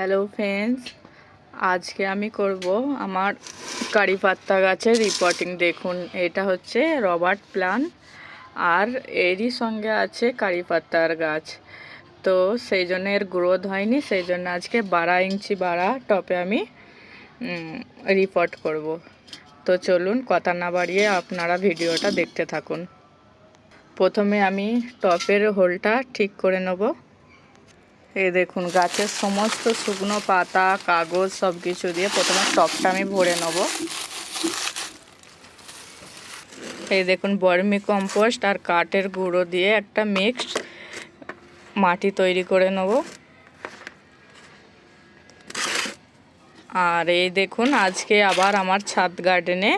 Hello friends আজকে আমি করব আমার কারি পাত্তা গাছের রিপোর্টিং দেখুন, এটা হচ্ছে রবার্ট প্লান আর এরই সঙ্গে আছে কারি পাত্তার গাছ। তো সেই জন্য এর গ্রোথ হয়নি, সেই জন্য আজকে বারো ইঞ্চি বাড়া টপে আমি রিপোর্ট করব। তো চলুন, কথা না বাড়িয়ে আপনারা ভিডিওটা দেখতে থাকুন। প্রথমে আমি টপের হোলটা ঠিক করে নেব। এই দেখুন, গাছের সমস্ত শুকনো পাতা, কাগজ সব কিছু দিয়ে প্রথমে টপটা আমি ভরে নেব। এই দেখুন, বর্মি কম্পোস্ট আর কাঠের গুঁড়ো দিয়ে একটা মিক্সড মাটি তৈরি করে নেব। আর এই দেখুন, আজকে আবার আমার ছাদ গার্ডেনে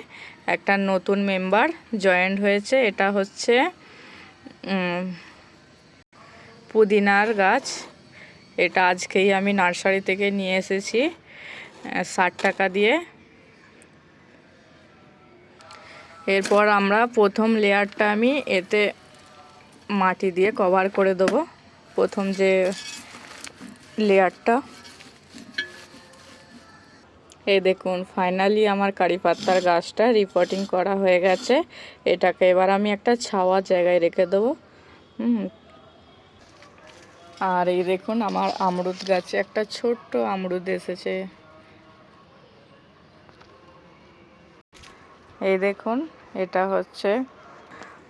একটা নতুন মেম্বার জয়েন্ট হয়েছে। এটা হচ্ছে পুদিনার গাছ। এটা আজকেই আমি নার্সারি থেকে নিয়ে এসেছি ষাট টাকা দিয়ে। এরপর আমরা প্রথম লেয়ারটা আমি এতে মাটি দিয়ে কভার করে দেবো, প্রথম যে লেয়ারটা। এই দেখুন ফাইনালি আমার কারি পাত্তার গাছটা রিপোর্টিং করা হয়ে গেছে। এটাকে এবার আমি একটা ছাওয়া জায়গায় রেখে দেবো। হুম আর এই দেখুন, আমার আমরুদ গাছে একটা ছোট্ট আমরুদ এসেছে। এই দেখুন, এটা হচ্ছে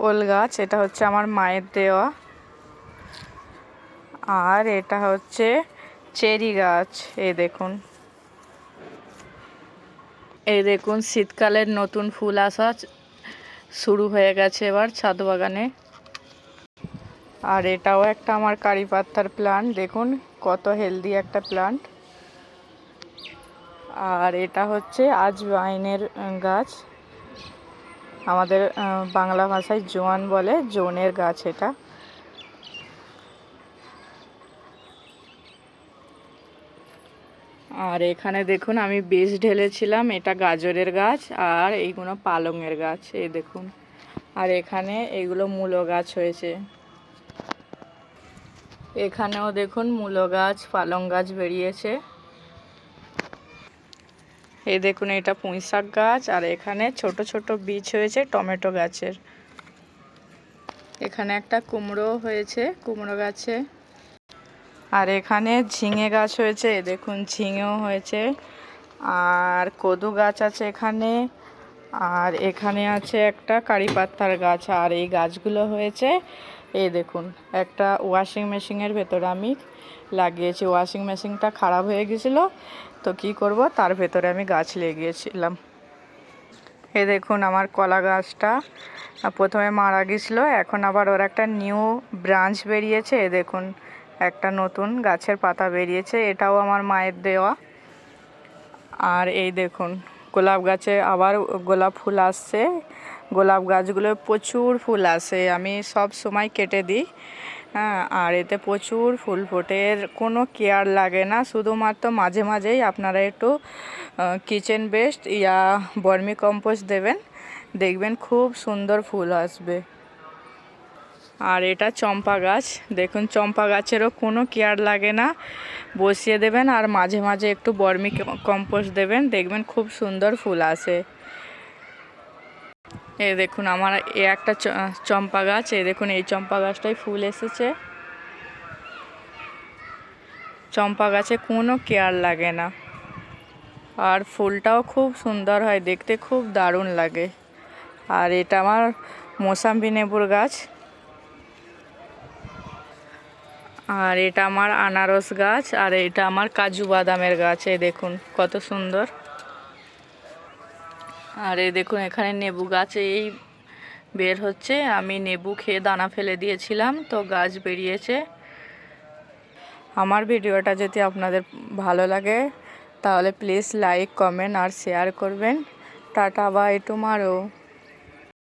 ওল গাছ, এটা হচ্ছে আমার মায়ের দেওয়া। আর এটা হচ্ছে চেরি গাছ, এই দেখুন। এই দেখুন, শীতকালের নতুন ফুল আসা শুরু হয়ে গেছে এবার ছাদ বাগানে। আর এটাও একটা আমার কারি পাত্তার প্লান্ট দেখুন কত হেলদি একটা প্লান্ট আর এটা হচ্ছে আজওয়াইনের গাছ। আমাদের বাংলা ভাষায় জোয়ান বলে, জোনের গাছ এটা। আর এখানে দেখুন আমি বেশ ঢেলেছিলাম, এটা গাজরের গাছ আর এইগুলো পালংয়ের গাছ, এই দেখুন। আর এখানে এগুলো মূলো গাছ হয়েছে। এখানেও দেখুন মূলো গাছ পালং গাছ বেরিয়েছে। এই দেখুন এটা পুঁই শাক গাছ, আর এখানে ছোট ছোট বীজ হয়েছে টমেটো গাছের। এখানে একটা কুমড়ো হয়েছে, কুমড়ো গাছে। আর এখানে ঝিঙে গাছ হয়েছে এ দেখুন ঝিঙেও হয়েছে। আর কদু গাছ আছে এখানে, আর এখানে আছে একটা কারি পাত্তার গাছ, আর এই গাছগুলো হয়েছে এই দেখুন, একটা ওয়াশিং মেশিনের ভেতরে আমি লাগিয়েছি। ওয়াশিং মেশিনটা খারাপ হয়ে গেছিল, তো কি করব? তার ভেতরে আমি গাছ লেগিয়েছিলাম এ দেখুন, আমার কলা গাছটা প্রথমে মারা গেছিল, এখন আবার ওর একটা নিউ ব্রাঞ্চ বেরিয়েছে। এ দেখুন, একটা নতুন গাছের পাতা বেরিয়েছে, এটাও আমার মায়ের দেওয়া। আর এই দেখুন, গোলাপ গাছে আবার গোলাপ ফুল আসছে। গোলাপ গাছগুলো প্রচুর ফুল আসে। আমি সব সময় কেটে দিই হ্যাঁ আর এতে প্রচুর ফুল ফোটে। এর কোনো কেয়ার লাগে না, শুধুমাত্র মাঝে মাঝেই আপনারা একটু কিচেন বেস্ট ইয়া বর্মি কম্পোস্ট দেবেন। দেখবেন খুব সুন্দর ফুল আসবে। আর এটা চম্পা গাছ, দেখুন চম্পা গাছেরও কোনো কেয়ার লাগে না। বসিয়ে দেবেন আর মাঝে মাঝে একটু বর্মি কম্পোস্ট দেবেন, দেখবেন খুব সুন্দর ফুল আসে। এ দেখুন, আমার এ একটা চম্পা গাছ, এ দেখুন, এই চম্পা গাছটাই ফুল এসেছে। চম্পা গাছে কোনো কেয়ার লাগে না। আর ফুলটাও খুব সুন্দর হয়, দেখতে খুব দারুণ লাগে। আর এটা আমার মোসাম্বি নেবুর গাছ। আর এটা আমার আনারস গাছ, আর এটা আমার কাজু বাদামের গাছ এই দেখুন, কত সুন্দর। আর এই দেখুন, এখানে নেবু গাছ এই বের হচ্ছে। আমি নেবু খেয়ে দানা ফেলে দিয়েছিলাম, তো গাছ বেরিয়েছে। আমার ভিডিওটা যদি আপনাদের ভালো লাগে, তাহলে প্লিজ লাইক, কমেন্ট আর শেয়ার করবেন। Tata, bye, tomorrow.